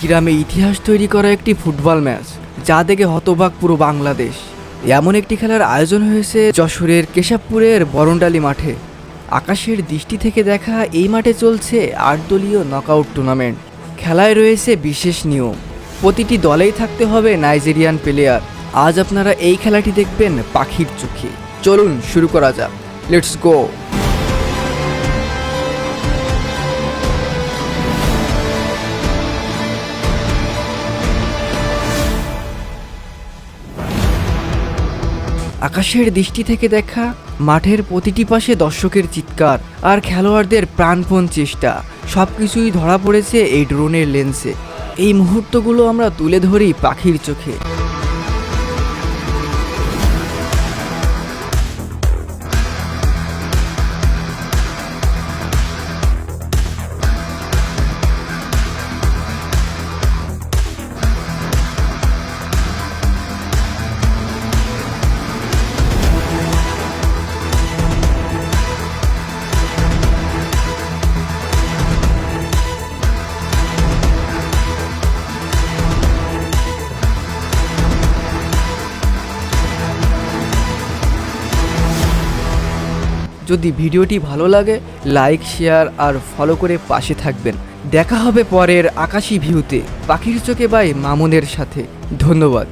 গ্রামে ইতিহাস তৈরি করা একটি ফুটবল ম্যাচ, যা দেখে হতবাক পুরো বাংলাদেশ। এমন একটি খেলার আয়োজন হয়েছে যশোরের কেশবপুরের বরণডালি মাঠে। আকাশের দৃষ্টি থেকে দেখা এই মাঠে চলছে আট দলীয় নকআউট টুর্নামেন্ট। খেলায় রয়েছে বিশেষ নিয়ম, প্রতিটি দলেই থাকতে হবে নাইজেরিয়ান প্লেয়ার। আজ আপনারা এই খেলাটি দেখবেন পাখির চোখে। চলুন শুরু করা যাক। লেটস গো আকাশের দৃষ্টি থেকে দেখা মাঠের প্রতিটি পাশে দর্শকের চিৎকার আর খেলোয়াড়দের প্রাণপণ চেষ্টা। সব কিছুই ধরা পড়েছে এই ড্রোনের লেন্সে। এই মুহূর্তগুলো আমরা তুলে ধরি পাখির চোখে। যদি ভিডিওটি ভালো লাগে লাইক শেয়ার আর ফলো করে পাশে থাকবেন। দেখা হবে পরের আকাশী ভিউতে। পাখির চোখে বাই মামুনের সাথে। ধন্যবাদ।